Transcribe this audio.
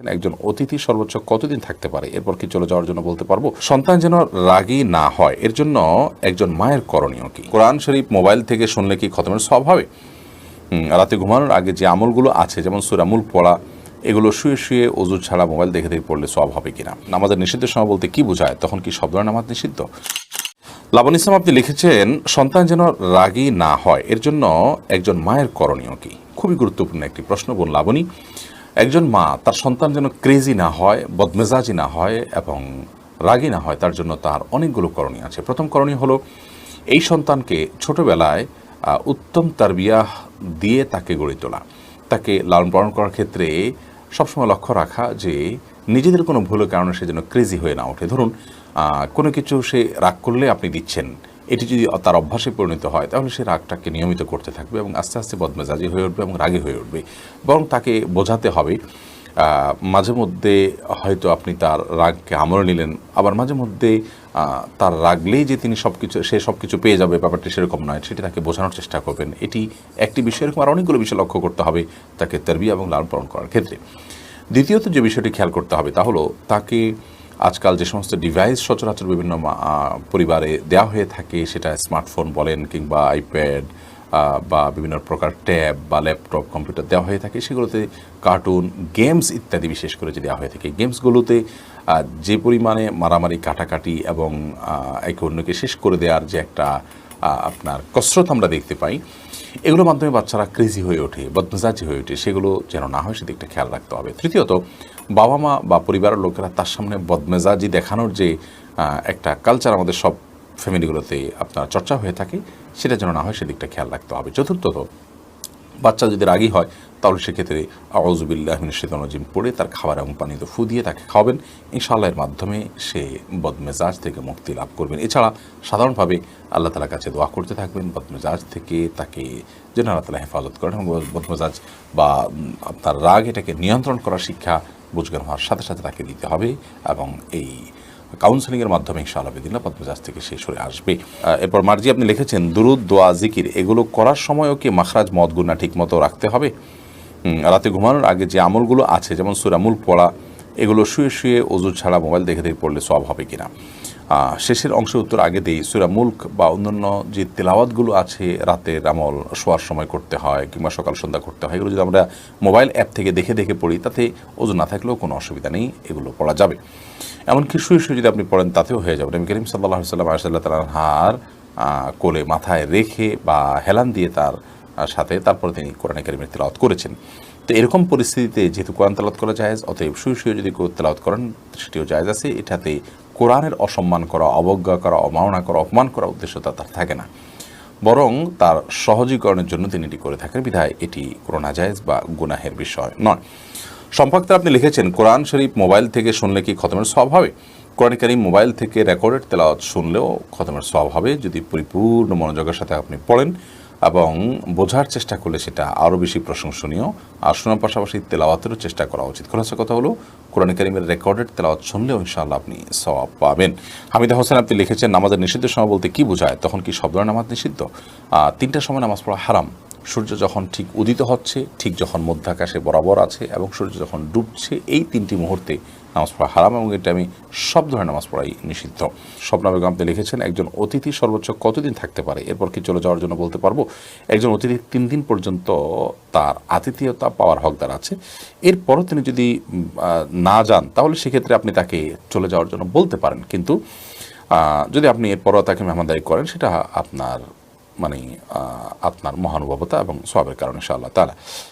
একজন অতিথি, সর্বোচ্চ কতদিন থাকতে পারে? এরপর কি চলে যাওয়ার জন্য বলতে পারব? সন্তান যেন রাগী না হয়, এর জন্য একজন মায়ের করণীয় কি? কোরআন শরীফ মোবাইল থেকে শুনলে কি খতমের সব হবে? রাতে ঘুমানোর আগে যে আমলগুলো আছে, যেমন সুরামুল পড়া, এগুলো শুয়ে শুয়ে অজু ছাড়া মোবাইল দেখে দেখে পড়লে সব হবে কিনা? নামাজের নিষিদ্ধের সময় বলতে কি বোঝায়? তখন কি সব ধরনের নামাজ নিষিদ্ধ? লাবণ ইসলাম আপনি লিখেছেন, সন্তান যেন রাগী না হয়, এর জন্য একজন মায়ের করণীয় কি? খুবই গুরুত্বপূর্ণ একটি প্রশ্ন, বোন লাবণী। একজন মা, তার সন্তান যেন ক্রেজি না হয়, বদমেজাজি না হয় এবং রাগী না হয়, তার জন্য তার অনেকগুলো করণীয় আছে। প্রথম করণীয় হলো, এই সন্তানকে ছোটবেলায় উত্তম তারবিয়াহ দিয়ে তাকে গড়ে তোলা। তাকে লালন পালন করার ক্ষেত্রে সবসময় লক্ষ্য রাখা যে, নিজেদের কোনো ভুলের কারণে সে যেন ক্রেজি হয়ে না ওঠে। ধরুন কোনো কিছু সে রাগ করলে আপনি দিচ্ছেন এটি যদি তার অভ্যাসে পরিণত হয়, তাহলে সে রাগটাকে নিয়মিত করতে থাকবে এবং আস্তে আস্তে বদমেজাজি হয়ে উঠবে এবং রাগী হয়ে উঠবে। বরং তাকে বোঝাতে হবে মাঝে মধ্যে হয়তো আপনি তার রাগকে আমলে নিলেন, আবার মাঝে মধ্যে তার রাগলেই যে তিনি সব কিছু সে সব কিছু পেয়ে যাবে, ব্যাপারটি সেরকম নয়। সেটি তাকে বোঝানোর চেষ্টা করবেন। এটি একটি বিষয়, এরকম আর অনেকগুলো বিষয় লক্ষ্য করতে হবে তাকে তেরবিয়া এবং লালন পালন করার ক্ষেত্রে। দ্বিতীয়ত যে বিষয়টি খেয়াল করতে হবে তা হলো তাকে আজকাল যে সমস্ত ডিভাইস সচরাচর বিভিন্ন পরিবারে দেওয়া হয়ে থাকে, সেটা স্মার্টফোন বলেন কিংবা আইপ্যাড বা বিভিন্ন প্রকার ট্যাব বা ল্যাপটপ কম্পিউটার দেওয়া হয়ে থাকে। সেগুলোতে কার্টুন গেমস ইত্যাদি বিশেষ করে যে দেওয়া হয়ে থাকে। গেমসগুলোতে যে পরিমাণে মারামারি, কাটাকাটি এবং একে অন্যকে শেষ করে দেওয়ার যে একটা আপনার কসরত আমরা দেখতে পাই। এগুলোর মাধ্যমে বাচ্চারা ক্রেজি হয়ে ওঠে, বদমেজাজি হয়ে ওঠে, সেগুলো যেন না হয় সেদিকটা খেয়াল রাখতে হবে। তৃতীয়ত বাবা মা বা পরিবারের লোকেরা তার সামনে বদমেজাজি দেখানোর যে একটা কালচার আমাদের সব ফ্যামিলিগুলোতে আপনার চর্চা হয়ে থাকে, সেটা যেন না হয় সেদিকটা খেয়াল রাখতে হবে। চতুর্থত বাচ্চা যদি রাগী হয়, তাহলে সেক্ষেত্রে আউজুবিল্লাহ জিম পড়ে তার খাবার এবং পানিতে ফু দিয়ে তাকে খাওয়াবেন। ইনশাআল্লাহ এর মাধ্যমে সে বদমেজাজ থেকে মুক্তি লাভ করবেন। এছাড়া সাধারণভাবে আল্লাহ তালার কাছে দোয়া করতে থাকবেন, বদমেজাজ থেকে তাকে যেন আল্লাহ তালা হেফাজত করেন এবং বদমেজাজ বা আপনার রাগ এটাকে নিয়ন্ত্রণ করার শিক্ষা বুঝগান হওয়ার সাথে সাথে তাকে দিতে হবে এবং এই কাউন্সেলিংয়ের মাধ্যমে ইনশাআল্লাহ বিদিনা পদ্মজাজ থেকে শেষ হয়ে আসবে। এরপর মার্জি আপনি লিখেছেন, দুরুদ, দোয়া, জিকির, এগুলো করার সময়ও কি মাখরাজ মদ গুণা ঠিক মতো রাখতে হবে? রাতে ঘুমানোর আগে যে আমলগুলো আছে, যেমন সুরামুল পড়া, এগুলো শুয়ে শুয়ে ওজুর ছাড়া মোবাইল দেখে দেখে পড়লে সব হবে কিনা? শেষের অংশের উত্তর আগে দেই। সুরা মুল্ক বা অন্যান্য যে তেলাওয়াতগুলো আছে, রাতের আমল, শোয়ার সময় করতে হয় কিংবা সকাল সন্ধ্যা করতে হয়, এগুলো যদি আমরা মোবাইল অ্যাপ থেকে দেখে দেখে পড়ি, তাতে ওজন না থাকলেও কোনো অসুবিধা নেই, এগুলো পড়া যাবে। এমনকি শুয়ে শুয়ে যদি আপনি পড়েন, তাতেও হয়ে যাবে। নবী করিম সাল্লাহ সাল্লাম আসাল্লাহ তালার হার কোলে মাথায় রেখে বা হেলান দিয়ে তার সাথে তারপরে তিনি কোরআন কারিমের তেলাওয়াত করেছেন। তো এরকম পরিস্থিতিতে যেহেতু কোরআন তেলাওয়াত করা জায়েজ, অতএব শুয়ে শুয়ে যদি তেলাওয়াত করেন, সেটিও জায়েজ আছে। এটাতে কোরআনের অসম্মান করা, অবজ্ঞা করা অমাননা করা, অপমান করা উদ্দেশ্য তা তার থাকে না। বরং তার সহজীকরণের জন্য তিনি এটি করে থাকেন। বিধায় এটি কোনো নাজায়েজ বা গুনাহের বিষয় নয়। সম্পর্কে আপনি লিখেছেন, কোরআন শরীফ মোবাইল থেকে শুনলে কি খতমের সব হবে? কোরআন কারিম মোবাইল থেকে রেকর্ডেড তেলাওয়াত শুনলেও খতমের সব হবে। যদি পরিপূর্ণ মনোযোগের সাথে আপনি পড়েন এবং বোঝার চেষ্টা করলে সেটা আরও বেশি প্রশংসনীয়। আর শোনার পাশাপাশি তেলাওয়াতেরও চেষ্টা করা উচিত। খোলাসা কথা হলো, কোরআন কারিমের রেকর্ডেড তেলাওয়াত শুনলেও ইনশাআল্লাহ আপনি সওয়াব পাবেন। হামিদা হোসেন, আপনি লিখেছেন, নামাজের নিষিদ্ধ সময় বলতে কি বোঝায়? তখন কি সব ধরনের নামাজ নিষিদ্ধ? তিনটার সময় নামাজ পড়া হারাম। সূর্য যখন ঠিক উদিত হচ্ছে, ঠিক যখন মধ্যাকাশে বরাবর আছে এবং সূর্য যখন ডুবছে, এই তিনটি মুহূর্তে নামাজ পড়া হারাম এবং এটা আমি সব ধরনের নামাজ পড়াই নিষিদ্ধ। স্বপ্না বেগম আপনি লিখেছেন, একজন অতিথি সর্বোচ্চ কতদিন থাকতে পারে? এরপর কি চলে যাওয়ার জন্য বলতে পারব? একজন অতিথি তিন দিন পর্যন্ত তার আতিথেয়তা পাওয়ার হকদার আছে। এরপরও তিনি যদি না যান, তাহলে সেক্ষেত্রে আপনি তাকে চলে যাওয়ার জন্য বলতে পারেন। কিন্তু যদি আপনি এরপরও তাকে মেহমানদারি করেন, সেটা আপনার মানে আপনার মহানুভবতা এবং সবের কারণে ইনশাআল্লাহ তালা